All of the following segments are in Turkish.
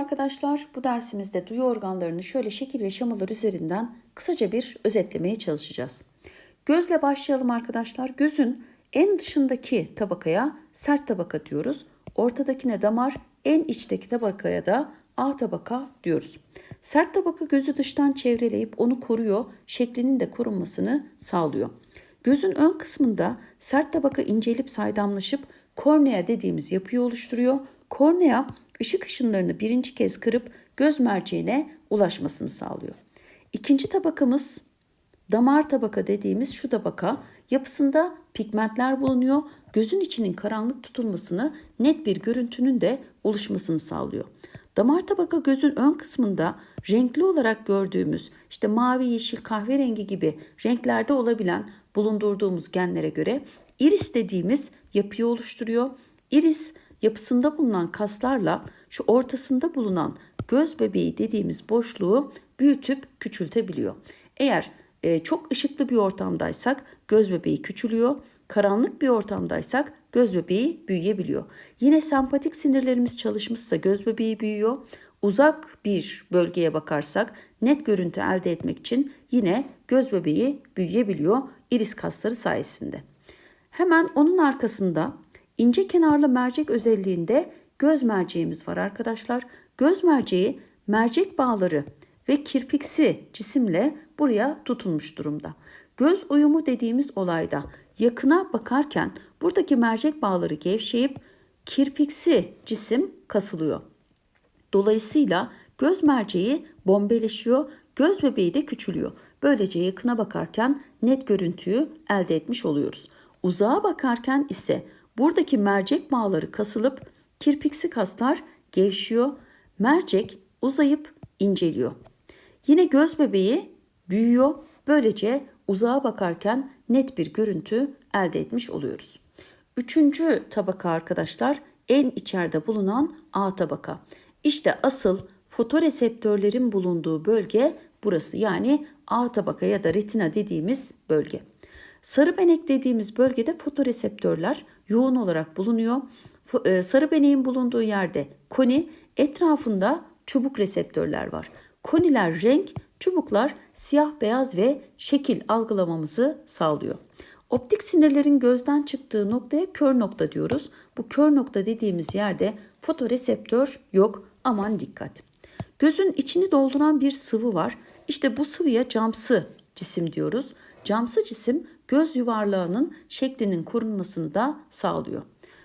arkadaşlar. Bu dersimizde duyu organlarını şöyle şekil ve şemalar üzerinden kısaca bir özetlemeye çalışacağız. Gözle başlayalım arkadaşlar. Gözün en dışındaki tabakaya sert tabaka diyoruz. Ortadakine damar, en içteki tabakaya da A tabaka diyoruz. Sert tabaka gözü dıştan çevreleyip onu koruyor, şeklinin de korunmasını sağlıyor. Gözün ön kısmında sert tabaka incelip saydamlaşıp kornea dediğimiz yapıyı oluşturuyor. Kornea ışık ışınlarını birinci kez kırıp göz merceğine ulaşmasını sağlıyor. İkinci tabakamız damar tabaka dediğimiz şu tabaka yapısında pigmentler bulunuyor. Gözün içinin karanlık tutulmasını net bir görüntünün de oluşmasını sağlıyor. Damar tabaka gözün ön kısmında renkli olarak gördüğümüz işte mavi, yeşil, kahverengi gibi renklerde olabilen bulundurduğumuz genlere göre iris dediğimiz yapıyı oluşturuyor. Iris yapısında bulunan kaslarla şu ortasında bulunan göz bebeği dediğimiz boşluğu büyütüp küçültebiliyor. Eğer e, çok ışıklı bir ortamdaysak göz bebeği küçülüyor. Karanlık bir ortamdaysak göz bebeği büyüyebiliyor. Yine sempatik sinirlerimiz çalışmışsa göz bebeği büyüyor. Uzak bir bölgeye bakarsak net görüntü elde etmek için yine göz bebeği büyüyebiliyor iris kasları sayesinde. Hemen onun arkasında ince kenarlı mercek özelliğinde göz merceğimiz var arkadaşlar. Göz merceği mercek bağları ve kirpiksi cisimle buraya tutunmuş durumda. Göz uyumu dediğimiz olayda yakına bakarken buradaki mercek bağları gevşeyip kirpiksi cisim kasılıyor. Dolayısıyla göz merceği bombeleşiyor, göz bebeği de küçülüyor. Böylece yakına bakarken net görüntüyü elde etmiş oluyoruz. Uzağa bakarken ise buradaki mercek bağları kasılıp kirpiksi kaslar gevşiyor. Mercek uzayıp inceliyor. Yine göz bebeği büyüyor. Böylece uzağa bakarken net bir görüntü elde etmiş oluyoruz. Üçüncü tabaka arkadaşlar en içeride bulunan A tabaka. İşte asıl fotoreseptörlerin bulunduğu bölge burası yani A tabaka ya da retina dediğimiz bölge. Sarı benek dediğimiz bölgede fotoreseptörler yoğun olarak bulunuyor. e, Sarı beneğin bulunduğu yerde koni, etrafında çubuk reseptörler var. Koniler renk, çubuklar siyah, beyaz ve şekil algılamamızı sağlıyor. Optik sinirlerin gözden çıktığı noktaya kör nokta diyoruz. Bu kör nokta dediğimiz yerde fotoreseptör yok. Aman dikkat. Gözün içini dolduran bir sıvı var. İşte bu sıvıya camsı cisim diyoruz. Camsı cisim göz yuvarlağının şeklinin korunmasını da sağlıyor.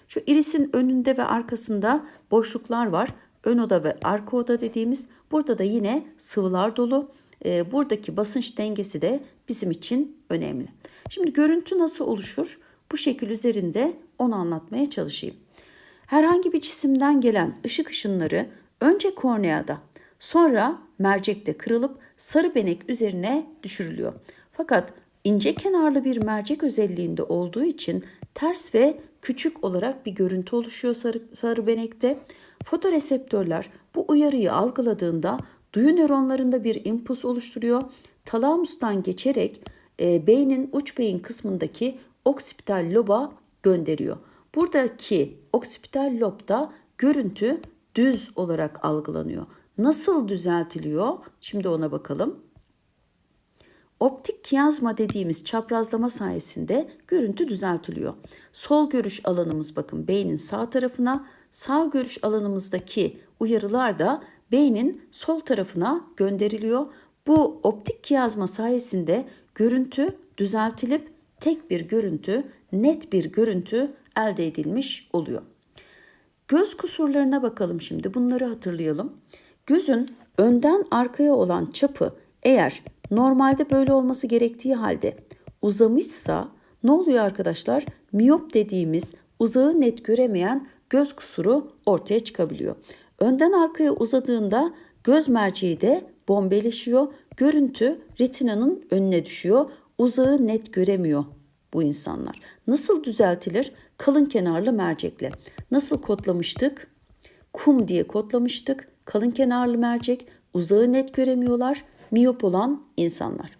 Şu irisin önünde ve arkasında boşluklar var. Ön oda ve arka oda dediğimiz burada da yine sıvılar dolu. E, buradaki basınç dengesi de bizim için önemli. Şimdi görüntü nasıl oluşur? Bu şekil üzerinde onu anlatmaya çalışayım. Herhangi bir cisimden gelen ışık ışınları önce korneada, sonra mercekte kırılıp sarı benek üzerine düşürülüyor. Fakat ince kenarlı bir mercek özelliğinde olduğu için ters ve küçük olarak bir görüntü oluşuyor sarı, sarı benekte. Fotoreseptörler bu uyarıyı algıladığında duyu nöronlarında bir impuls oluşturuyor. Talamustan geçerek e, beynin uç beyin kısmındaki oksipital loba gönderiyor. Buradaki oksipital lobda görüntü düz olarak algılanıyor. Nasıl düzeltiliyor? Şimdi ona bakalım. Optik kiyazma dediğimiz çaprazlama sayesinde görüntü düzeltiliyor. Sol görüş alanımız bakın beynin sağ tarafına, sağ görüş alanımızdaki uyarılar da beynin sol tarafına gönderiliyor. Bu optik kiyazma sayesinde görüntü düzeltilip tek bir görüntü, net bir görüntü elde edilmiş oluyor. Göz kusurlarına bakalım şimdi. Bunları hatırlayalım. Gözün önden arkaya olan çapı eğer normalde böyle olması gerektiği halde uzamışsa ne oluyor arkadaşlar? Miyop dediğimiz uzağı net göremeyen göz kusuru ortaya çıkabiliyor. Önden arkaya uzadığında göz merceği de bombeleşiyor. Görüntü retinanın önüne düşüyor. Uzağı net göremiyor bu insanlar. Nasıl düzeltilir? Kalın kenarlı mercekle. Nasıl kodlamıştık? Kum diye kodlamıştık. Kalın kenarlı mercek, uzağı net göremiyorlar, miyop olan insanlar.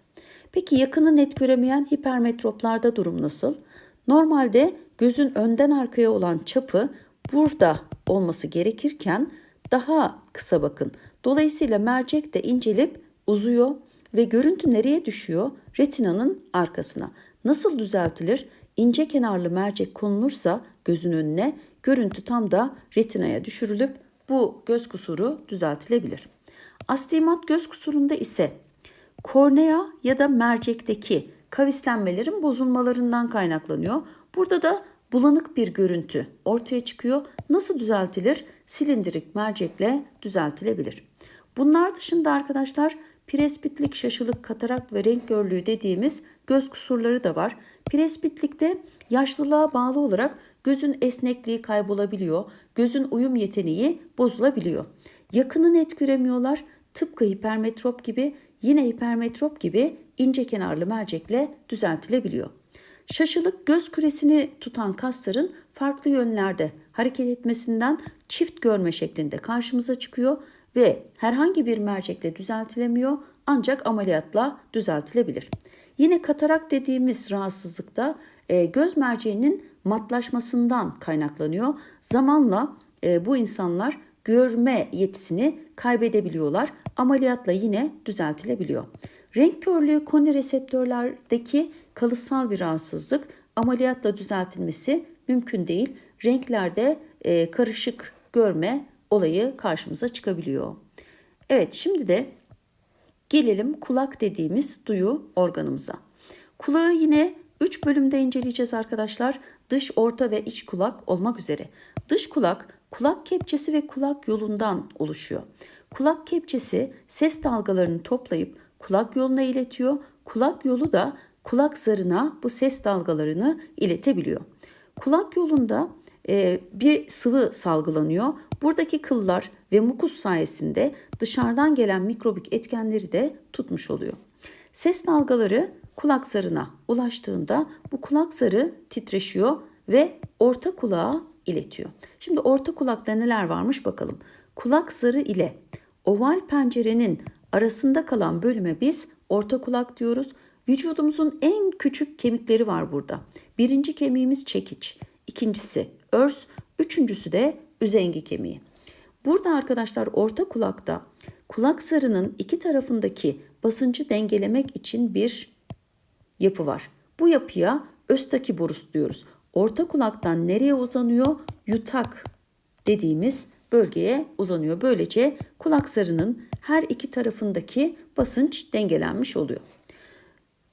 Peki yakını net göremeyen hipermetroplarda durum nasıl? Normalde gözün önden arkaya olan çapı burada olması gerekirken daha kısa bakın. Dolayısıyla mercek de incelip uzuyor ve görüntü nereye düşüyor? Retinanın arkasına. Nasıl düzeltilir? İnce kenarlı mercek konulursa gözün önüne görüntü tam da retinaya düşürülüp bu göz kusuru düzeltilebilir. Astigmat göz kusurunda ise kornea ya da mercekteki kavislenmelerin bozulmalarından kaynaklanıyor. Burada da bulanık bir görüntü ortaya çıkıyor. Nasıl düzeltilir? Silindirik mercekle düzeltilebilir. Bunlar dışında arkadaşlar presbitlik, şaşılık, katarak ve renk körlüğü dediğimiz göz kusurları da var. Presbitlikte yaşlılığa bağlı olarak gözün esnekliği kaybolabiliyor, gözün uyum yeteneği bozulabiliyor. Yakını net göremiyorlar. Tıpkı hipermetrop gibi yine hipermetrop gibi ince kenarlı mercekle düzeltilebiliyor. Şaşılık göz küresini tutan kasların farklı yönlerde hareket etmesinden çift görme şeklinde karşımıza çıkıyor ve herhangi bir mercekle düzeltilemiyor ancak ameliyatla düzeltilebilir. Yine katarak dediğimiz rahatsızlıkta e, göz merceğinin matlaşmasından kaynaklanıyor. Zamanla e, bu insanlar görme yetisini kaybedebiliyorlar. Ameliyatla yine düzeltilebiliyor. Renk körlüğü koni reseptörlerdeki kalıtsal bir rahatsızlık. Ameliyatla düzeltilmesi mümkün değil. Renklerde e, karışık görme olayı karşımıza çıkabiliyor. Evet şimdi de gelelim kulak dediğimiz duyu organımıza. Kulağı yine 3 bölümde inceleyeceğiz arkadaşlar. Dış, orta ve iç kulak olmak üzere. Dış kulak kulak kepçesi ve kulak yolundan oluşuyor. Kulak kepçesi ses dalgalarını toplayıp kulak yoluna iletiyor. Kulak yolu da kulak zarına bu ses dalgalarını iletebiliyor. Kulak yolunda e, bir sıvı salgılanıyor. Buradaki kıllar ve mukus sayesinde dışarıdan gelen mikrobik etkenleri de tutmuş oluyor. Ses dalgaları kulak zarına ulaştığında bu kulak zarı titreşiyor ve orta kulağa iletiyor. Şimdi orta kulakta neler varmış bakalım. Kulak zarı ile oval pencerenin arasında kalan bölüme biz orta kulak diyoruz. Vücudumuzun en küçük kemikleri var burada. Birinci kemiğimiz çekiç, ikincisi örs, üçüncüsü de üzengi kemiği. Burada arkadaşlar orta kulakta kulak zarının iki tarafındaki basıncı dengelemek için bir yapı var. Bu yapıya östakiborus diyoruz. Orta kulaktan nereye uzanıyor? Yutak dediğimiz bölgeye uzanıyor. Böylece kulak zarının her iki tarafındaki basınç dengelenmiş oluyor.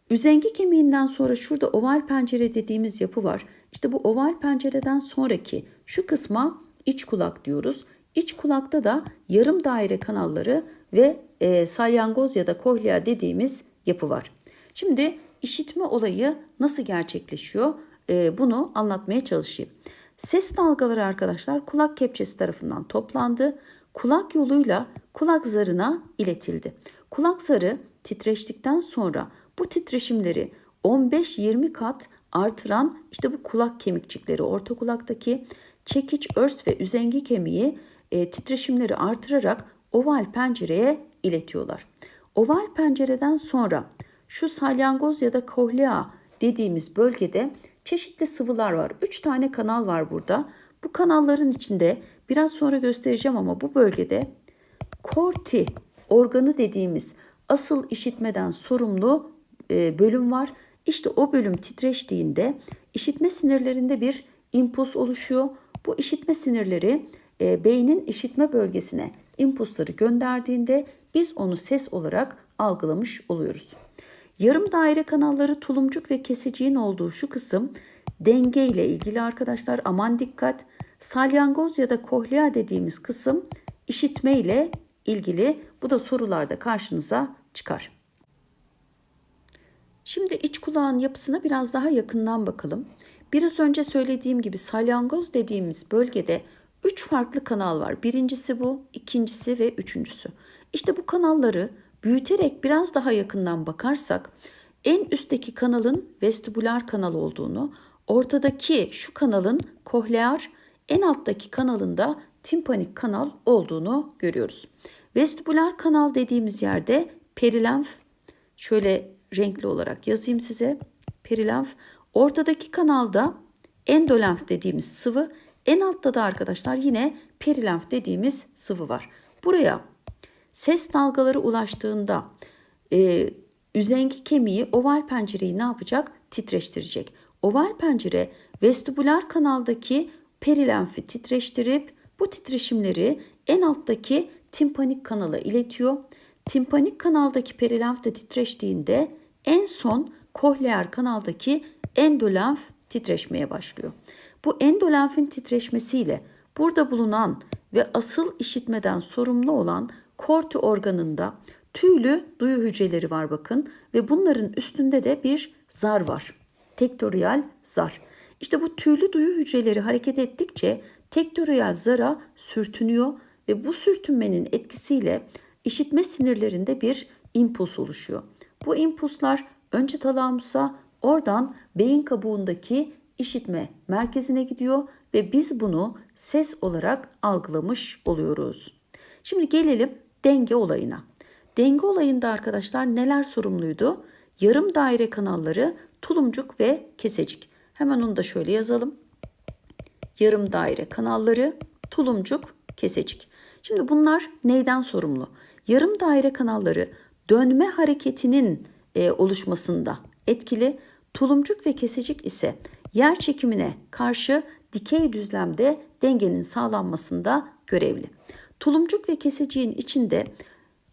Üzengi kemiğinden sonra şurada oval pencere dediğimiz yapı var. İşte bu oval pencereden sonraki şu kısma iç kulak diyoruz. İç kulakta da yarım daire kanalları ve e, salyangoz ya da kohlea dediğimiz yapı var. Şimdi işitme olayı nasıl gerçekleşiyor? E, bunu anlatmaya çalışayım. Ses dalgaları arkadaşlar kulak kepçesi tarafından toplandı. Kulak yoluyla kulak zarına iletildi. Kulak zarı titreştikten sonra bu titreşimleri 15-20 kat artıran işte bu kulak kemikçikleri orta kulaktaki çekiç, örs ve üzengi kemiği e, titreşimleri artırarak oval pencereye iletiyorlar. Oval pencereden sonra şu salyangoz ya da kohlea dediğimiz bölgede çeşitli sıvılar var. 3 tane kanal var burada. Bu kanalların içinde biraz sonra göstereceğim ama bu bölgede korti organı dediğimiz asıl işitmeden sorumlu e, bölüm var. İşte o bölüm titreştiğinde işitme sinirlerinde bir impuls oluşuyor. Bu işitme sinirleri e, beynin işitme bölgesine impulsları gönderdiğinde biz onu ses olarak algılamış oluyoruz. Yarım daire kanalları tulumcuk ve keseciğin olduğu şu kısım denge ile ilgili arkadaşlar aman dikkat. Salyangoz ya da kohlea dediğimiz kısım işitme ile ilgili. Bu da sorularda karşınıza çıkar. Şimdi iç kulağın yapısına biraz daha yakından bakalım. Biraz önce söylediğim gibi salyangoz dediğimiz bölgede üç farklı kanal var. Birincisi bu, ikincisi ve üçüncüsü. İşte bu kanalları büyüterek biraz daha yakından bakarsak en üstteki kanalın vestibüler kanal olduğunu, ortadaki şu kanalın kohlear, en alttaki kanalında timpanik kanal olduğunu görüyoruz. Vestibüler kanal dediğimiz yerde perilenf şöyle renkli olarak yazayım size. Perilenf ortadaki kanalda endolenf dediğimiz sıvı en altta da arkadaşlar yine perilenf dediğimiz sıvı var. Buraya ses dalgaları ulaştığında e, üzengi kemiği oval pencereyi ne yapacak? Titreştirecek. Oval pencere vestibüler kanaldaki perilenfi titreştirip bu titreşimleri en alttaki timpanik kanala iletiyor. Timpanik kanaldaki perilenf de titreştiğinde en son kohleer kanaldaki endolenf titreşmeye başlıyor. Bu endolenfin titreşmesiyle burada bulunan ve asıl işitmeden sorumlu olan korti organında tüylü duyu hücreleri var bakın ve bunların üstünde de bir zar var. Tektoriyal zar. İşte bu tüylü duyu hücreleri hareket ettikçe tektoriyal zara sürtünüyor ve bu sürtünmenin etkisiyle işitme sinirlerinde bir impuls oluşuyor. Bu impulslar önce talamusa oradan beyin kabuğundaki işitme merkezine gidiyor ve biz bunu ses olarak algılamış oluyoruz. Şimdi gelelim denge olayına. Denge olayında arkadaşlar neler sorumluydu? Yarım daire kanalları tulumcuk ve kesecik. Hemen onu da şöyle yazalım. Yarım daire kanalları tulumcuk, kesecik. Şimdi bunlar neyden sorumlu? Yarım daire kanalları dönme hareketinin e, oluşmasında etkili. Tulumcuk ve kesecik ise yer çekimine karşı dikey düzlemde dengenin sağlanmasında görevli. Tulumcuk ve keseciğin içinde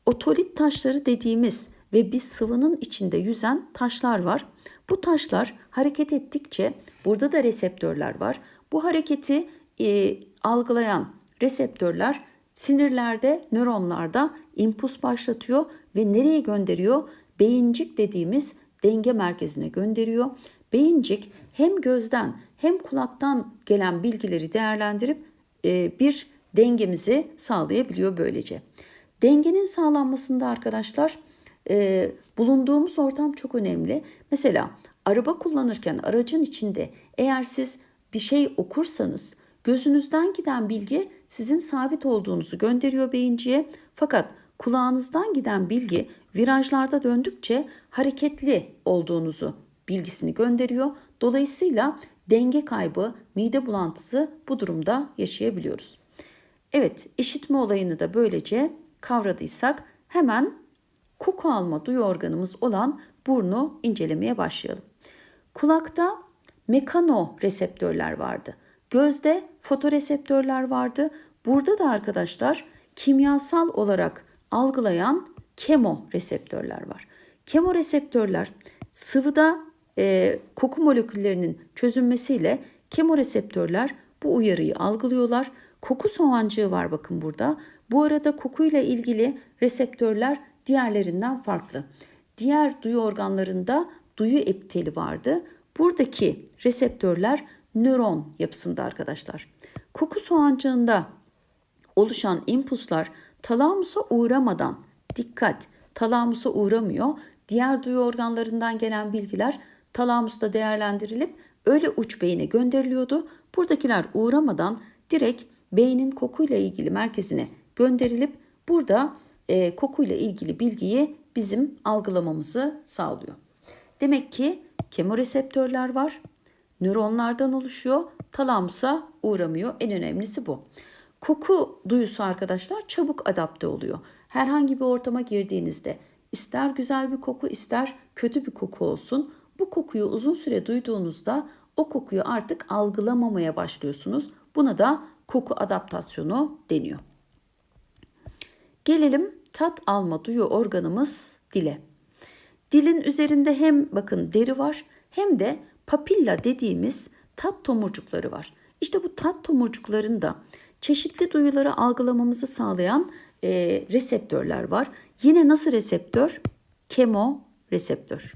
otolit taşları dediğimiz ve bir sıvının içinde yüzen taşlar var. Bu taşlar hareket ettikçe burada da reseptörler var. Bu hareketi e, algılayan reseptörler sinirlerde, nöronlarda impuls başlatıyor ve nereye gönderiyor? Beyincik dediğimiz denge merkezine gönderiyor. Beyincik hem gözden hem kulaktan gelen bilgileri değerlendirip e, bir dengemizi sağlayabiliyor böylece. Dengenin sağlanmasında arkadaşlar e, bulunduğumuz ortam çok önemli. Mesela araba kullanırken aracın içinde eğer siz bir şey okursanız gözünüzden giden bilgi sizin sabit olduğunuzu gönderiyor beyinciye. Fakat kulağınızdan giden bilgi virajlarda döndükçe hareketli olduğunuzu bilgisini gönderiyor. Dolayısıyla denge kaybı, mide bulantısı bu durumda yaşayabiliyoruz. Evet, işitme olayını da böylece kavradıysak hemen koku alma duyu organımız olan burnu incelemeye başlayalım. Kulakta mekano reseptörler vardı. Gözde fotoreseptörler vardı. Burada da arkadaşlar kimyasal olarak algılayan kemo reseptörler var. Kemo reseptörler sıvıda e, koku moleküllerinin çözünmesiyle kemoreseptörler bu uyarıyı algılıyorlar. Koku soğancığı var bakın burada. Bu arada kokuyla ilgili reseptörler diğerlerinden farklı. Diğer duyu organlarında duyu epiteli vardı. Buradaki reseptörler nöron yapısında arkadaşlar. Koku soğancığında oluşan impulslar talamusa uğramadan dikkat talamusa uğramıyor. Diğer duyu organlarından gelen bilgiler talamusta değerlendirilip öyle uç beyine gönderiliyordu. Buradakiler uğramadan direkt beynin kokuyla ilgili merkezine gönderilip burada e, kokuyla ilgili bilgiyi bizim algılamamızı sağlıyor. Demek ki kemoreseptörler var. Nöronlardan oluşuyor. Talamusa uğramıyor. En önemlisi bu. Koku duyusu arkadaşlar çabuk adapte oluyor. Herhangi bir ortama girdiğinizde ister güzel bir koku ister kötü bir koku olsun bu kokuyu uzun süre duyduğunuzda o kokuyu artık algılamamaya başlıyorsunuz. Buna da koku adaptasyonu deniyor. Gelelim tat alma duyu organımız dile. Dilin üzerinde hem bakın deri var hem de papilla dediğimiz tat tomurcukları var. İşte bu tat tomurcuklarında çeşitli duyuları algılamamızı sağlayan e, reseptörler var. Yine nasıl reseptör? Kemo reseptör.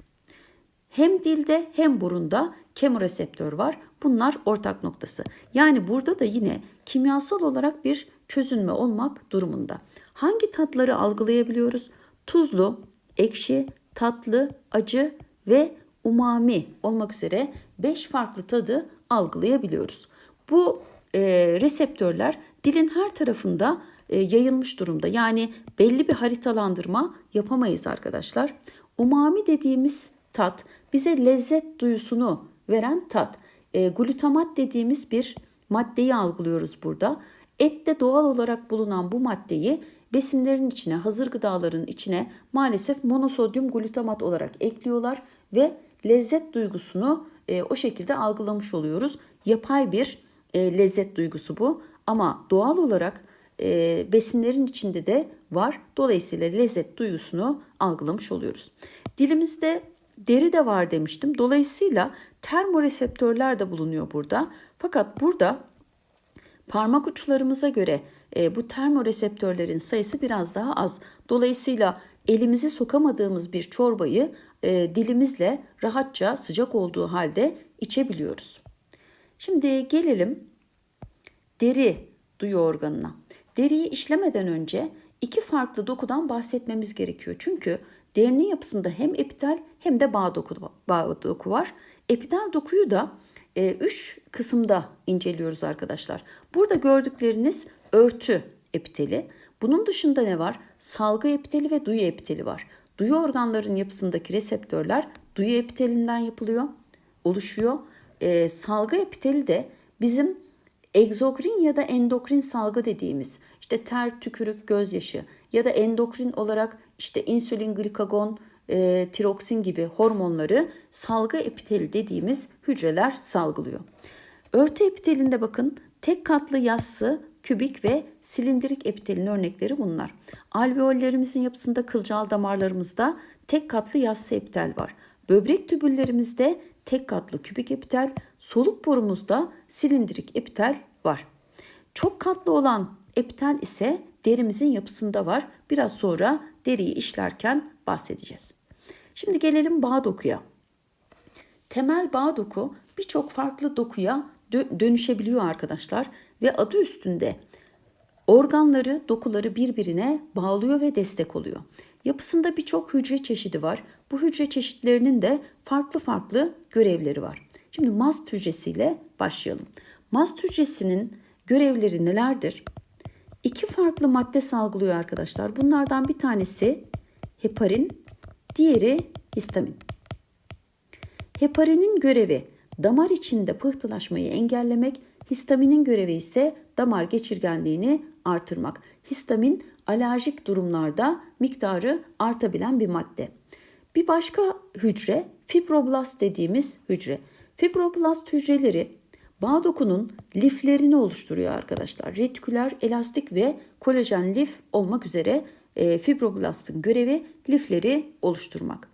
Hem dilde hem burunda kemoreseptör var. Bunlar ortak noktası. Yani burada da yine kimyasal olarak bir çözünme olmak durumunda. Hangi tatları algılayabiliyoruz? Tuzlu, ekşi, tatlı, acı ve umami olmak üzere 5 farklı tadı algılayabiliyoruz. Bu e, reseptörler dilin her tarafında e, yayılmış durumda. Yani belli bir haritalandırma yapamayız arkadaşlar. Umami dediğimiz tat bize lezzet duyusunu veren tat. E, glutamat dediğimiz bir maddeyi algılıyoruz burada. Ette doğal olarak bulunan bu maddeyi besinlerin içine, hazır gıdaların içine maalesef monosodyum glutamat olarak ekliyorlar ve lezzet duygusunu e, o şekilde algılamış oluyoruz. Yapay bir e, lezzet duygusu bu ama doğal olarak e, besinlerin içinde de var. Dolayısıyla lezzet duygusunu algılamış oluyoruz. Dilimizde deri de var demiştim. Dolayısıyla termoreseptörler de bulunuyor burada. Fakat burada parmak uçlarımıza göre e, bu termoreseptörlerin sayısı biraz daha az. Dolayısıyla elimizi sokamadığımız bir çorbayı e, dilimizle rahatça sıcak olduğu halde içebiliyoruz. Şimdi gelelim deri duyu organına. Deriyi işlemeden önce iki farklı dokudan bahsetmemiz gerekiyor. Çünkü derinin yapısında hem epitel hem de bağ doku, bağ doku var. Epitel dokuyu da e, üç kısımda inceliyoruz arkadaşlar. Burada gördükleriniz örtü epiteli. Bunun dışında ne var? Salgı epiteli ve duyu epiteli var. Duyu organların yapısındaki reseptörler duyu epitelinden yapılıyor, oluşuyor. E, salgı epiteli de bizim egzokrin ya da endokrin salgı dediğimiz işte ter, tükürük, gözyaşı ya da endokrin olarak işte insülin, glikagon, e, tiroksin gibi hormonları salgı epiteli dediğimiz hücreler salgılıyor. Örtü epitelinde bakın tek katlı yassı, kübik ve silindirik epitelin örnekleri bunlar. Alveollerimizin yapısında kılcal damarlarımızda tek katlı yassı epitel var. Böbrek tübüllerimizde tek katlı kübik epitel, soluk borumuzda silindirik epitel var. Çok katlı olan epitel ise derimizin yapısında var. Biraz sonra deriyi işlerken bahsedeceğiz. Şimdi gelelim bağ dokuya. Temel bağ doku birçok farklı dokuya dönüşebiliyor arkadaşlar ve adı üstünde organları, dokuları birbirine bağlıyor ve destek oluyor. Yapısında birçok hücre çeşidi var. Bu hücre çeşitlerinin de farklı farklı görevleri var. Şimdi mast hücresiyle başlayalım. Mast hücresinin görevleri nelerdir? İki farklı madde salgılıyor arkadaşlar. Bunlardan bir tanesi heparin, diğeri histamin. Heparinin görevi damar içinde pıhtılaşmayı engellemek, histaminin görevi ise damar geçirgenliğini artırmak. Histamin alerjik durumlarda miktarı artabilen bir madde. Bir başka hücre fibroblast dediğimiz hücre. Fibroblast hücreleri bağ dokunun liflerini oluşturuyor arkadaşlar. Retiküler, elastik ve kolajen lif olmak üzere e, fibroblastın görevi lifleri oluşturmak.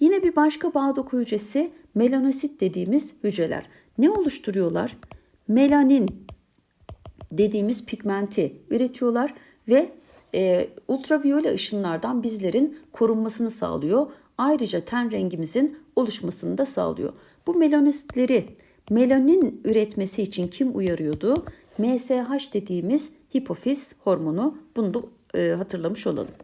Yine bir başka bağ doku hücresi melanosit dediğimiz hücreler. Ne oluşturuyorlar? Melanin dediğimiz pigmenti üretiyorlar ve e, ultraviyole ışınlardan bizlerin korunmasını sağlıyor. Ayrıca ten rengimizin oluşmasını da sağlıyor. Bu melanositleri melanin üretmesi için kim uyarıyordu? MSH dediğimiz hipofiz hormonu. Bunu da e, hatırlamış olalım.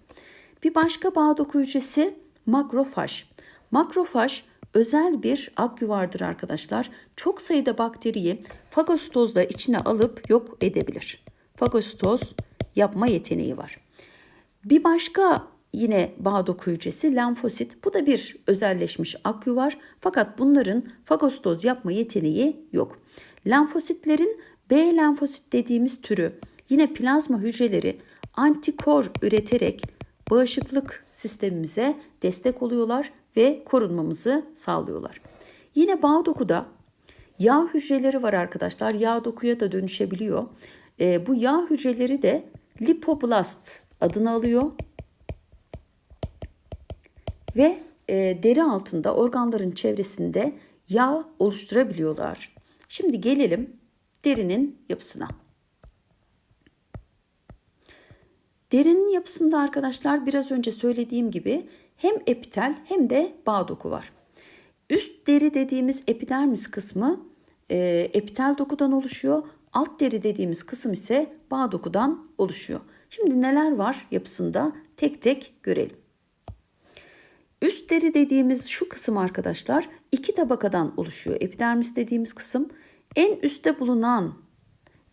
Bir başka bağ doku hücresi makrofaj. Makrofaj özel bir ak yuvardır arkadaşlar. Çok sayıda bakteriyi fagositozla içine alıp yok edebilir. Fagositoz yapma yeteneği var. Bir başka yine bağ doku hücresi lenfosit. Bu da bir özelleşmiş aküvar fakat bunların fagositoz yapma yeteneği yok. Lenfositlerin B lenfosit dediğimiz türü yine plazma hücreleri antikor üreterek bağışıklık sistemimize destek oluyorlar ve korunmamızı sağlıyorlar. Yine bağ dokuda yağ hücreleri var arkadaşlar. Yağ dokuya da dönüşebiliyor. E, bu yağ hücreleri de lipoblast adını alıyor. Ve e, deri altında organların çevresinde yağ oluşturabiliyorlar. Şimdi gelelim derinin yapısına. Derinin yapısında arkadaşlar biraz önce söylediğim gibi hem epitel hem de bağ doku var. Üst deri dediğimiz epidermis kısmı e, epitel dokudan oluşuyor. Alt deri dediğimiz kısım ise bağ dokudan oluşuyor. Şimdi neler var yapısında tek tek görelim. Üst deri dediğimiz şu kısım arkadaşlar iki tabakadan oluşuyor. Epidermis dediğimiz kısım en üstte bulunan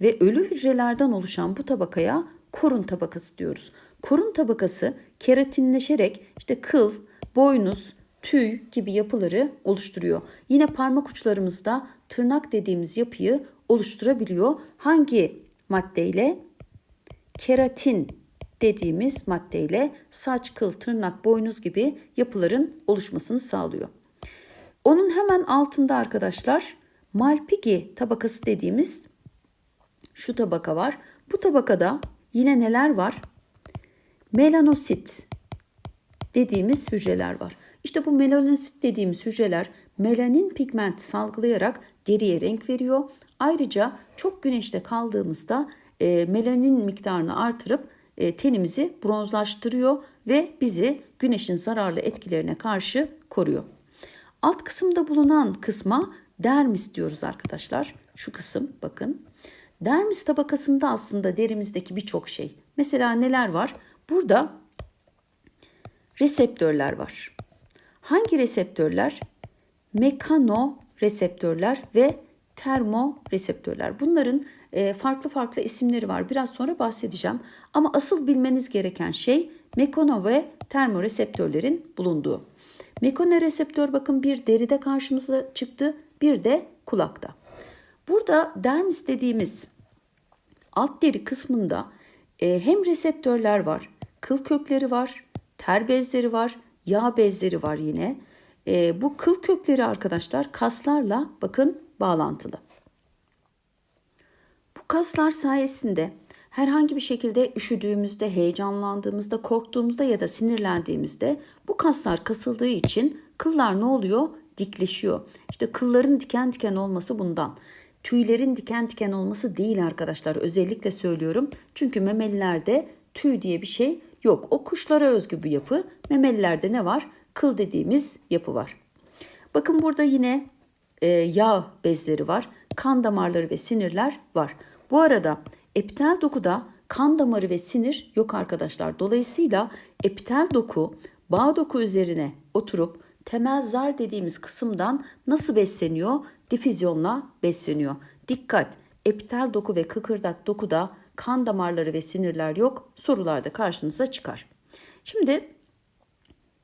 ve ölü hücrelerden oluşan bu tabakaya korun tabakası diyoruz. Korun tabakası keratinleşerek işte kıl, boynuz, tüy gibi yapıları oluşturuyor. Yine parmak uçlarımızda tırnak dediğimiz yapıyı oluşturabiliyor. Hangi maddeyle? Keratin dediğimiz maddeyle saç, kıl, tırnak, boynuz gibi yapıların oluşmasını sağlıyor. Onun hemen altında arkadaşlar Malpighi tabakası dediğimiz şu tabaka var. Bu tabakada yine neler var? Melanosit dediğimiz hücreler var. İşte bu melanosit dediğimiz hücreler melanin pigment salgılayarak deriye renk veriyor. Ayrıca çok güneşte kaldığımızda e, melanin miktarını artırıp e, tenimizi bronzlaştırıyor ve bizi güneşin zararlı etkilerine karşı koruyor. Alt kısımda bulunan kısma dermis diyoruz arkadaşlar. Şu kısım bakın. Dermis tabakasında aslında derimizdeki birçok şey. Mesela neler var? Burada reseptörler var. Hangi reseptörler? Mekano reseptörler ve termo reseptörler. Bunların farklı farklı isimleri var. Biraz sonra bahsedeceğim. Ama asıl bilmeniz gereken şey mekano ve termo reseptörlerin bulunduğu. Mekano reseptör bakın bir deride karşımıza çıktı, bir de kulakta. Burada dermis dediğimiz alt deri kısmında e, hem reseptörler var, kıl kökleri var, ter bezleri var, yağ bezleri var yine. E, bu kıl kökleri arkadaşlar kaslarla bakın bağlantılı. Kaslar sayesinde herhangi bir şekilde üşüdüğümüzde, heyecanlandığımızda, korktuğumuzda ya da sinirlendiğimizde bu kaslar kasıldığı için kıllar ne oluyor? Dikleşiyor. İşte kılların diken diken olması bundan. Tüylerin diken diken olması değil arkadaşlar. Özellikle söylüyorum. Çünkü memelilerde tüy diye bir şey yok. O kuşlara özgü bir yapı. Memelilerde ne var? Kıl dediğimiz yapı var. Bakın burada yine e, yağ bezleri var. Kan damarları ve sinirler var. Bu arada epitel dokuda kan damarı ve sinir yok arkadaşlar. Dolayısıyla epitel doku bağ doku üzerine oturup temel zar dediğimiz kısımdan nasıl besleniyor? Difüzyonla besleniyor. Dikkat! Epitel doku ve kıkırdak dokuda kan damarları ve sinirler yok. Sorularda karşınıza çıkar. Şimdi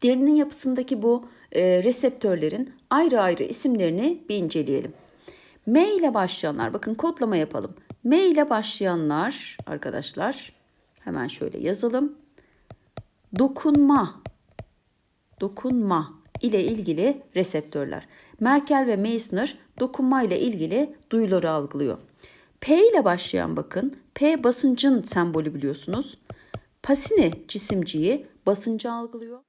derinin yapısındaki bu e, reseptörlerin ayrı ayrı isimlerini bir inceleyelim. M ile başlayanlar, bakın kodlama yapalım. M ile başlayanlar arkadaşlar, hemen şöyle yazalım. Dokunma, dokunma ile ilgili reseptörler. Merkel ve Meissner dokunma ile ilgili duyuları algılıyor. P ile başlayan bakın, P basıncın sembolü biliyorsunuz. Pasini cisimciyi basıncı algılıyor.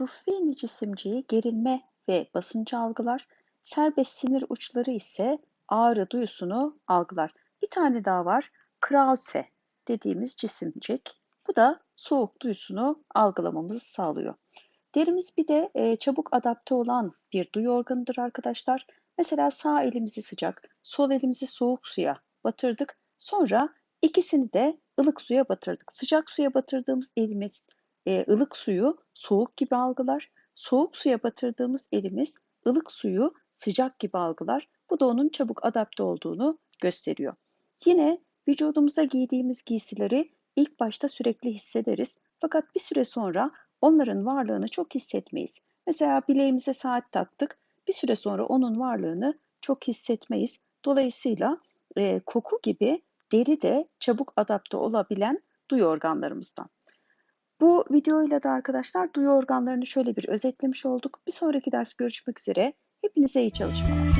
Ruffini cisimciyi gerilme ve basıncı algılar. Serbest sinir uçları ise ağrı duyusunu algılar. Bir tane daha var. Krause dediğimiz cisimcik. Bu da soğuk duyusunu algılamamızı sağlıyor. Derimiz bir de e, çabuk adapte olan bir duyu organıdır arkadaşlar. Mesela sağ elimizi sıcak, sol elimizi soğuk suya batırdık. Sonra ikisini de ılık suya batırdık. Sıcak suya batırdığımız elimiz e, ılık suyu soğuk gibi algılar. Soğuk suya batırdığımız elimiz ılık suyu sıcak gibi algılar. Bu da onun çabuk adapte olduğunu gösteriyor. Yine vücudumuza giydiğimiz giysileri ilk başta sürekli hissederiz. Fakat bir süre sonra onların varlığını çok hissetmeyiz. Mesela bileğimize saat taktık. Bir süre sonra onun varlığını çok hissetmeyiz. Dolayısıyla e, koku gibi deri de çabuk adapte olabilen duyu organlarımızdan. Bu videoyla da arkadaşlar duyu organlarını şöyle bir özetlemiş olduk. Bir sonraki ders görüşmek üzere. Hepinize iyi çalışmalar.